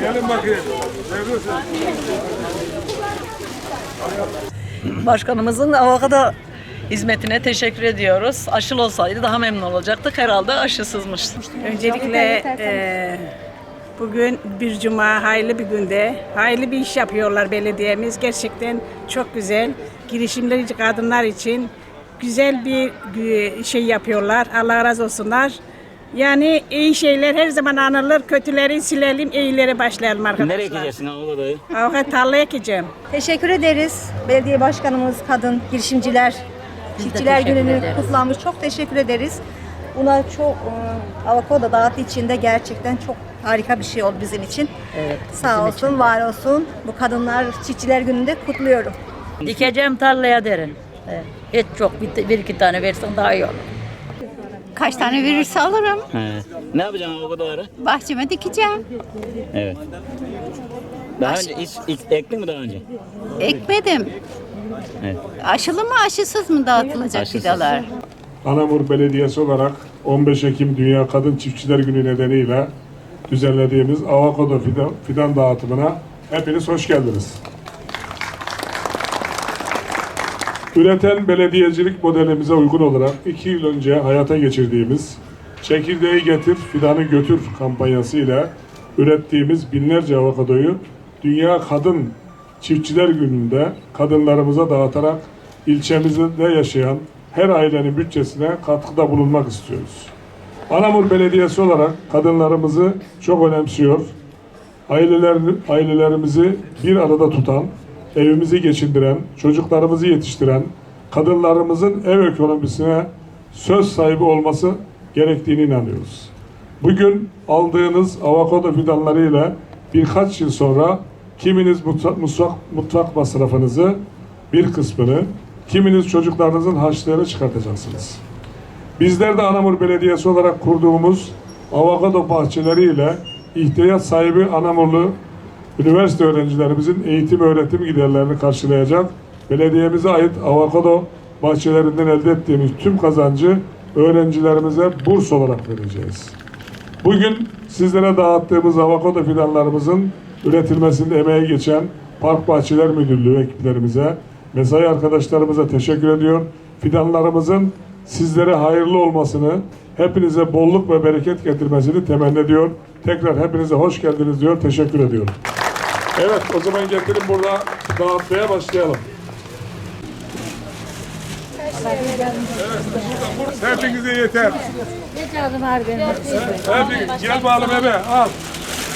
Gelin bakayım. Başkanımızın avokado hizmetine teşekkür ediyoruz. Aşılı olsaydı daha memnun olacaktık. Herhalde aşısızmış. Öncelikle eee, bugün bir cuma hayırlı bir günde hayırlı bir iş yapıyorlar belediyemiz. Gerçekten çok güzel. Girişimleri kadınlar için güzel bir gü- şey yapıyorlar. Allah razı olsunlar. Yani iyi şeyler her zaman anılır. Kötüleri silelim, iyileri başlayalım arkadaşlar. Nereye gideceksin avokadayı? Avukat tarlaya ekeceğim. Teşekkür ederiz. Belediye başkanımız, kadın, girişimciler, çiftçiler gününü kutlanmış. Çok teşekkür ederiz. Buna çok e, avokado dağıttığı için de gerçekten çok harika bir şey oldu bizim için. Evet. Sağ olsun, var olsun. Bu kadınlar çiftçiler gününde kutluyorum. Dikeceğim tarlaya derin. Evet. Hiç çok bir, bir iki tane versen daha iyi olur. Kaç tane verirse alırım. He. Ne yapacaksın avokadoları? Bahçeme dikeceğim. Evet. Daha önce hiç, hiç ektin mi daha önce? Ekmedim. Evet. Aşılı mı aşısız mı dağıtılacak Aşısız. fidalar? Anamur Belediyesi olarak 15 Ekim Dünya Kadın Çiftçiler Günü nedeniyle düzenlediğimiz avokado fidan, fidan dağıtımına hepiniz hoş geldiniz. Üreten belediyecilik modelimize uygun olarak 2 yıl önce hayata geçirdiğimiz Çekirdeği Getir, Fidanı Götür kampanyası ile ürettiğimiz binlerce avokadoyu Dünya Kadın Çiftçiler Günü'nde kadınlarımıza dağıtarak ilçemizde yaşayan her ailenin bütçesine katkıda bulunmak istiyoruz. Anamur Belediyesi olarak kadınlarımızı çok önemsiyor. Ailelerini, ailelerimizi bir arada tutan, evimizi geçindiren, çocuklarımızı yetiştiren, kadınlarımızın ev ekonomisine söz sahibi olması gerektiğini inanıyoruz. Bugün aldığınız avokado fidanlarıyla birkaç yıl sonra kiminiz mutfak, mutfak masrafınızı bir kısmını, kiminiz çocuklarınızın harçlığını çıkartacaksınız. Bizler de Anamur Belediyesi olarak kurduğumuz avokado bahçeleriyle ihtiyaç sahibi Anamurlu üniversite öğrencilerimizin eğitim öğretim giderlerini karşılayacak belediyemize ait avokado bahçelerinden elde ettiğimiz tüm kazancı öğrencilerimize burs olarak vereceğiz. Bugün sizlere dağıttığımız avokado fidanlarımızın üretilmesinde emeği geçen Park Bahçeler Müdürlüğü ekiplerimize, mesai arkadaşlarımıza teşekkür ediyor. Fidanlarımızın sizlere hayırlı olmasını, hepinize bolluk ve bereket getirmesini temenni ediyor. Tekrar hepinize hoş geldiniz diyor. Teşekkür ediyorum. Evet, o zaman getirin burada dağıtmaya başlayalım. Hepinize yeter. Hepiniz gel bakalım ebe al.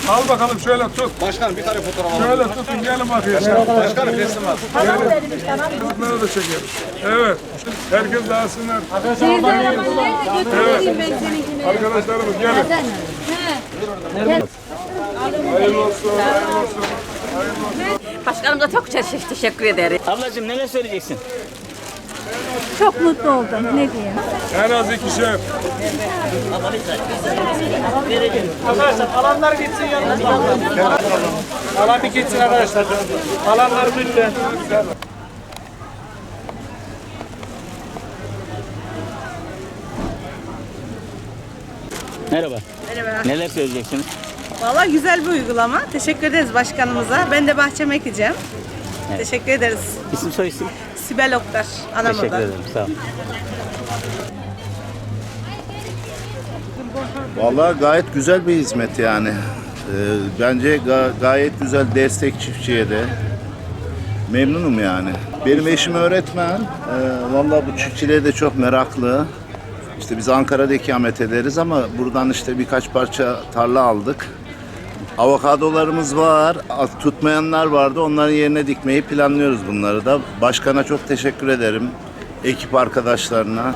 Al bakalım şöyle tut. Başkanım bir tane fotoğraf alalım. Şöyle tutun gelin bakayım. Başkanım resim var. Bunları da çekelim. Evet. Herkes dağılsınlar. Evet. Arkadaşlarımız gelin. Hayırlı olsun. Hayırlı olsun. Başkanımıza çok teşekkür ederim. Ablacığım neler söyleyeceksin? Çok mutlu oldum. Ne diyeyim? En az ikişer. Arkadaşlar alanlar gitsin yanına. Alan bir gitsin arkadaşlar. Alanlar lütfen. Merhaba. Merhaba. Neler söyleyeceksiniz? Valla güzel bir uygulama. Teşekkür ederiz başkanımıza. Ben de bahçeme ekeceğim. Teşekkür ederiz. İsim soy isim. Sibel Oktar, Teşekkür ederim. Sağ olun. Vallahi gayet güzel bir hizmet yani. Ee, bence ga- gayet güzel destek çiftçiye de. Memnunum yani. Benim eşim öğretmen. Ee, vallahi bu çiftçiliğe de çok meraklı. İşte biz Ankara'da ikamet ederiz ama buradan işte birkaç parça tarla aldık. Avokadolarımız var, tutmayanlar vardı. Onların yerine dikmeyi planlıyoruz bunları da. Başkana çok teşekkür ederim. Ekip arkadaşlarına.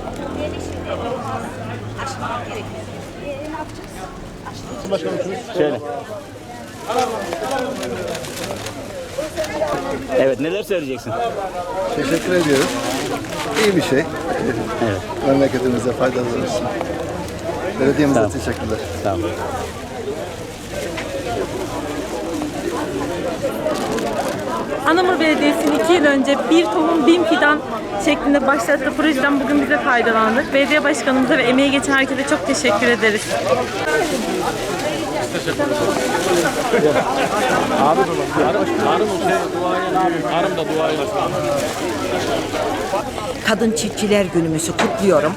Şöyle. Evet neler söyleyeceksin? Teşekkür ediyoruz. İyi bir şey. Evet. Memleketimize faydalı olsun. Belediyemize Tamam. teşekkürler. Sağ Anamur Belediyesi'nin iki yıl önce bir tohum bin fidan şeklinde başlattığı projeden bugün bize faydalandık. Belediye başkanımıza ve emeği geçen herkese çok teşekkür ederiz. Kadın Çiftçiler Günümüzü kutluyorum.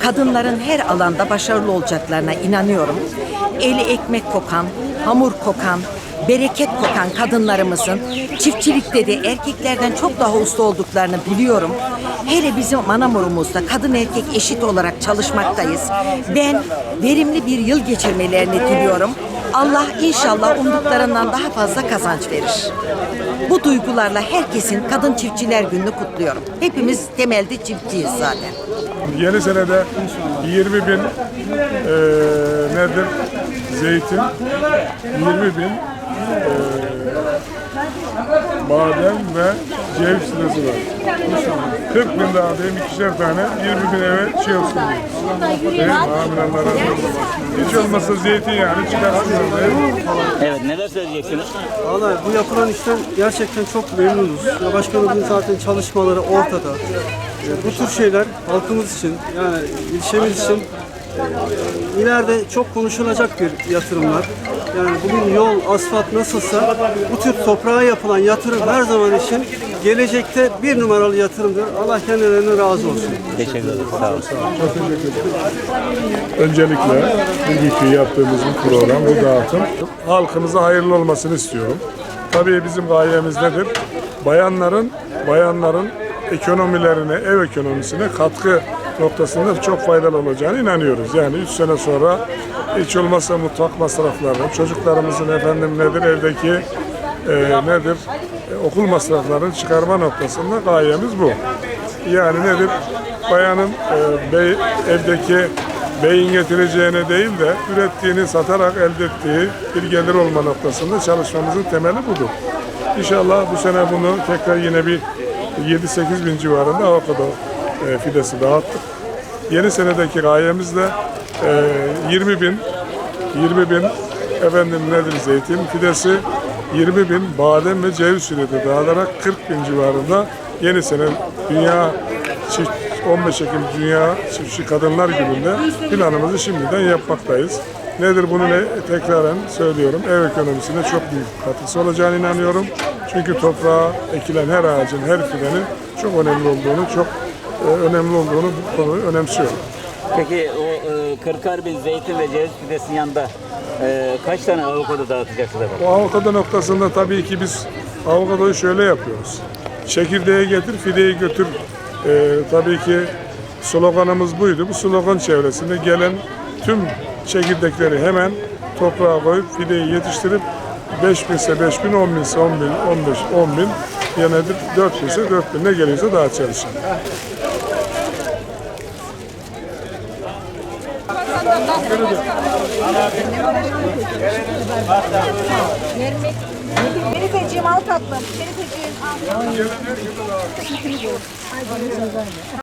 Kadınların her alanda başarılı olacaklarına inanıyorum. Eli ekmek kokan, hamur kokan, bereket kokan kadınlarımızın çiftçilikte de erkeklerden çok daha usta olduklarını biliyorum. Hele bizim Manamur'umuzda kadın erkek eşit olarak çalışmaktayız. Ben verimli bir yıl geçirmelerini diliyorum. Allah inşallah umduklarından daha fazla kazanç verir. Bu duygularla herkesin Kadın Çiftçiler Günü'nü kutluyorum. Hepimiz temelde çiftçiyiz zaten. Yeni senede 20 bin eee, nedir? Zeytin, 20 bin eee, badem ve ceviz sırası var. 40 bin daha diyeyim ikişer tane 20 bin eve şey olsun diye. Razı olsun. Hiç olmazsa zeytin yani çıkarsınlar mi? Evet neler söyleyeceksiniz? Vallahi bu yapılan işten gerçekten çok memnunuz. Ya Başkanımızın zaten çalışmaları ortada. E, Bu tür şeyler halkımız için yani ilçemiz için e, ileride çok konuşulacak bir yatırımlar. Yani bugün yol, asfalt nasılsa bu tür toprağa yapılan yatırım her zaman için gelecekte bir numaralı yatırımdır. Allah kendilerinden razı olsun. Teşekkür ederim. Sağ olun. Çok teşekkür ederim. Öncelikle bugünkü yaptığımız bu program, bu dağıtım halkımıza hayırlı olmasını istiyorum. Tabii bizim gayemiz nedir? Bayanların, bayanların ekonomilerine, ev ekonomisine katkı noktasında çok faydalı olacağını inanıyoruz. Yani 3 sene sonra hiç olmazsa mutfak masraflarını, çocuklarımızın efendim nedir evdeki e, nedir E, okul masraflarını çıkarma noktasında gayemiz bu. Yani nedir? Bayanın e, bey, evdeki beyin getireceğine değil de ürettiğini satarak elde ettiği bir gelir olma noktasında çalışmamızın temeli budur. İnşallah bu sene bunu tekrar yine bir 7-8 bin civarında avokado e, fidesi dağıttık. Yeni senedeki gayemiz de e, 20 bin 20 bin efendim nedir zeytin fidesi 20 bin badem ve ceviz fidesi dağılarak 40 bin civarında yeni sene Dünya Çift 15 Ekim Dünya Çiftçi Kadınlar Günü'nde planımızı şimdiden yapmaktayız. Nedir bunu ne, tekraren söylüyorum. Ev ekonomisine çok büyük katkısı olacağını inanıyorum. Çünkü toprağa ekilen her ağacın, her fidenin çok önemli olduğunu, çok önemli olduğunu bu konuyu önemsiyorum. Peki o e, 40'ar bin zeytin ve ceviz fidesinin yanında e, kaç tane avokado dağıtacaksınız efendim? Bu avokado noktasında tabii ki biz avokadoyu şöyle yapıyoruz. Çekirdeği getir, fideyi götür. Ee, tabii ki sloganımız buydu. Bu slogan çevresinde gelen tüm çekirdekleri hemen toprağa koyup fideyi yetiştirip 5 binse 5 bin, 10 binse 10 bin, 15, 10 bin, de 4 binse 4 bin ne geliyorsa daha çalışan. Şerifeciğim al tatlım. Şerifeciğim al.